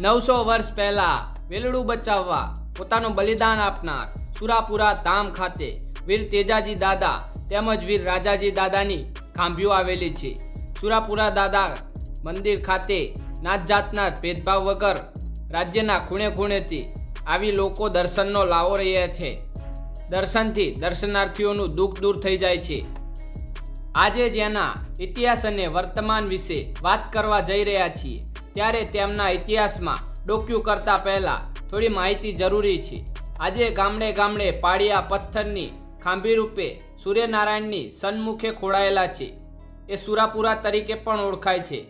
નવસો વર્ષ પહેલા વેલડું બચાવવા પોતાનું બલિદાન આપનાર સુરાપુરા ધામ ખાતે વીર તેજાજી દાદા તેમજ વીર રાજાજી દાદાની ખાંભીઓ આવેલી છે. સુરાપુરા દાદા મંદિર ખાતે નાત જાતના ભેદભાવ વગર રાજ્યના ખૂણે ખૂણેથી આવી લોકો દર્શનનો લાવો રહ્યા છે. દર્શનથી દર્શનાર્થીઓનું દુઃખ દૂર થઈ જાય છે. આજે જેના ઇતિહાસ અને વર્તમાન વિશે વાત કરવા જઈ રહ્યા છીએ. ત્યારે તેમના ઇતિહાસમાં ડોક્યુ કરતા પહેલા થોડી માહિતી જરૂરી છે. આજે ગામડે ગામડે પાળિયા પથ્થરની ખાંભી રૂપે સૂર્યનારાયણની સન્મુખે ખોળાયેલા છે. એ સુરાપુરા તરીકે પણ ઓળખાય છે.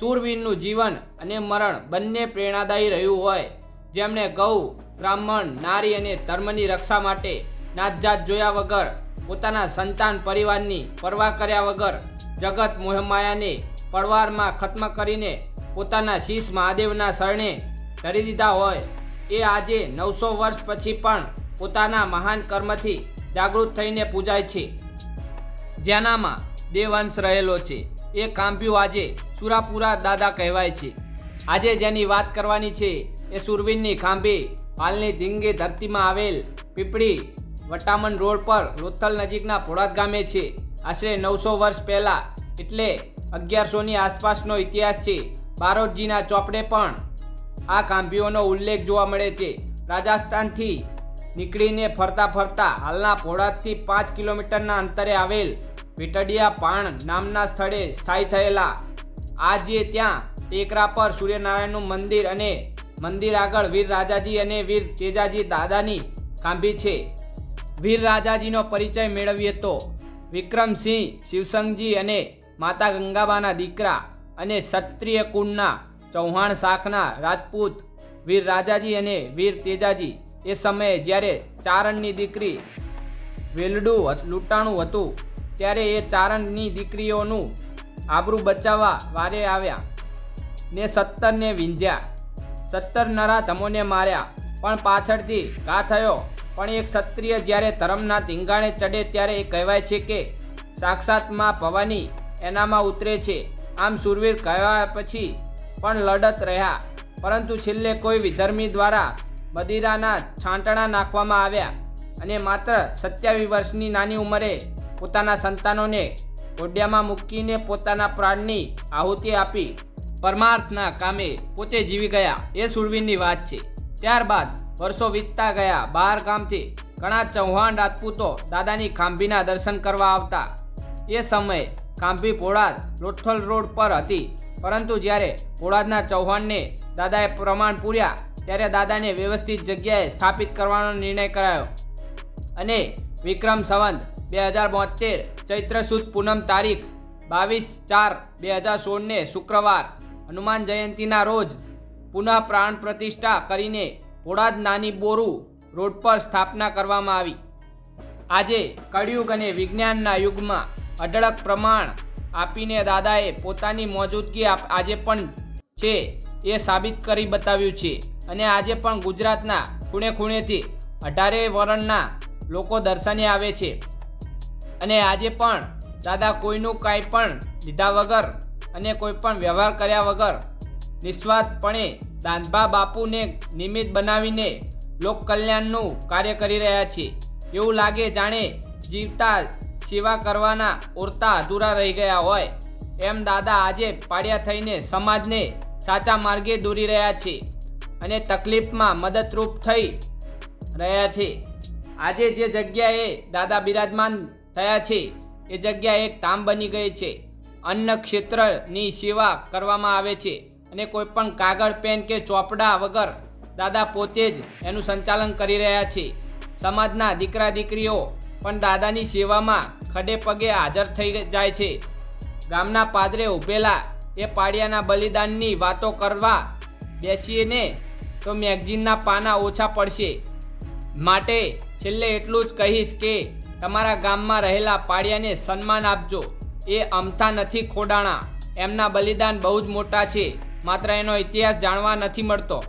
સુરવીરનું જીવન અને મરણ બંને પ્રેરણાદાયી રહ્યું હોય. જેમણે ગૌ, બ્રાહ્મણ, નારી અને ધર્મની રક્ષા માટે નાતજાત જોયા વગર પોતાના સંતાન પરિવારની પરવા કર્યા વગર જગત મોહમાયાને પડવારમાં ખત્મ કરીને પોતાના શીશ મહાદેવના શરણે ધરી દીધા હોય. એ આજે નવસો વર્ષ પછી પણ પોતાના મહાન કર્મથી જાગૃત થઈને પૂજાય છે. જેનામાં દેવંશ રહેલો છે. એ કાંભ્યું આજે સુરાપુરા દાદા કહેવાય છે. આજે જેની વાત કરવાની છે એ સુરવીનની ખાંભી હાલની ધીંગી ધરતીમાં આવેલ પીપળી વટામણ રોડ પર લોથલ નજીકના ભોળાત ગામે છે. આશરે નવસો વર્ષ પહેલાં એટલે અગિયારસોની આસપાસનો ઇતિહાસ છે. બારોટજીના ચોપડે પણ આ કાંભીઓનો ઉલ્લેખ જોવા મળે છે. રાજસ્થાનથી નીકળીને ફરતા ફરતા હાલના ભોળાતથી પાંચ કિલોમીટરના અંતરે આવેલ ભેટડિયા પાણ નામના સ્થળે સ્થાયી થયેલા. આજે ત્યાં ટેકરા પર સૂર્યનારાયણનું મંદિર અને મંદિર આગળ વીર રાજાજી અને વીર તેજાજી દાદાની કાંભી છે. વીર રાજાજીનો પરિચય મેળવીએ તો વિક્રમસિંહ, શિવસંગજી અને માતા ગંગાબાના દીકરા અને ક્ષત્રિય કુળના ચૌહાણ શાખના રાજપૂત વીર રાજાજી અને વીર તેજાજી એ સમયે જ્યારે ચારણની દીકરી વેલડું લૂંટાણું હતું, ત્યારે એ ચારણની દીકરીઓનું આબરૂ બચાવવા વારે આવ્યા. ને સત્તરને વિંધ્યા. સત્તર નરા ધમોને માર્યા. પણ પાછળથી ઘા થયો. પણ એક ક્ષત્રિય જ્યારે ધર્મના ધીંગાણે ચડે ત્યારે એ કહેવાય છે કે સાક્ષાતમાં ભવાની એનામાં ઉતરે છે. આમ સુરવીર કહેવાયા પછી પણ લડત રહ્યા. પરંતુ છેલ્લે કોઈ વિધર્મી દ્વારા મદિરાના છાંટણા નાખવામાં આવ્યા અને માત્ર સત્યાવીસ વર્ષની નાની ઉંમરે પોતાના સંતાનોને ઘોડિયામાં મૂકીને પોતાના પ્રાણની આહુતિ આપી પરમાર્થના કામે પોતે જીવી ગયા. એ સુરવીરની વાત છે. ત્યારબાદ વર્ષો વીતતા ગયા. બહાર ગામથી ઘણા ચૌહાણ રાજપૂતો દાદાની ખાંભીના દર્શન કરવા આવતા. એ સમયે ખાંભી પોળાદ લોથલ રોડ પર હતી. પરંતુ જ્યારે પોળાદના ચૌહાણને દાદાએ પ્રમાણ પૂર્યા, ત્યારે દાદાને વ્યવસ્થિત જગ્યાએ સ્થાપિત કરવાનો નિર્ણય કરાયો. અને વિક્રમ સંવંત, બે હજાર બોતેર ચૈત્ર સુદ પૂનમ તારીખ, બાવીસ ચાર, બે હજાર સોળને શુક્રવાર, હનુમાન જયંતીના રોજ પુનઃ પ્રાણ પ્રતિષ્ઠા કરીને પોળાદ નાની બોરુ રોડ પર સ્થાપના કરવામાં આવી. આજે કળિયુગ અને વિજ્ઞાનના યુગમાં અઢળક પ્રમાણ આપીને દાદાએ પોતાની મોજૂદગી આજે પણ છે એ સાબિત કરી બતાવ્યું છે. અને આજે પણ ગુજરાતના ખૂણે ખૂણેથી અઢારે વર્ણના લોકો દર્શને આવે છે. અને આજે પણ દાદા કોઈનું કાંઈ પણ લીધા વગર અને કોઈ પણ વ્યવહાર કર્યા વગર નિસ્વાર્થપણે દાંધભા બાપુને નિમિત્ત બનાવીને લોક કલ્યાણનું કાર્ય કરી રહ્યા છે. એવું લાગે જાણે જીવતા સેવા કરવાના ઓરતા અધૂરા રહી ગયા હોય. એમ દાદા આજે પાડ્યા થઈને સમાજને સાચા માર્ગે દોરી રહ્યા છે અને તકલીફમાં મદદરૂપ થઈ રહ્યા છે. આજે જે જગ્યાએ દાદા બિરાજમાન થયા છે, એ જગ્યા એક ધામ બની ગઈ છે. અન્ન ક્ષેત્રની સેવા કરવામાં આવે છે અને કોઈપણ કાગળ, પેન કે ચોપડા વગર દાદા પોતે જ એનું સંચાલન કરી રહ્યા છે. સમાજના દીકરા દીકરીઓ પણ દાદાની સેવામાં ખડે પગે હાજર થઈ જાય છે. ગામના પાદરે ઊભેલા એ પાડિયાના બલિદાનની વાતો કરવા બેસીએ ને તો મેગઝીનના પાના ઓછા પડશે. માટે છેલ્લે એટલું જ કહીશ કે તમારા ગામમાં રહેલા પાડિયાને સન્માન આપજો. એ અમથા નથી ખોડાણા. એમના બલિદાન બહુ જ મોટા છે. માત્ર એનો ઇતિહાસ જાણવા નથી મળતો.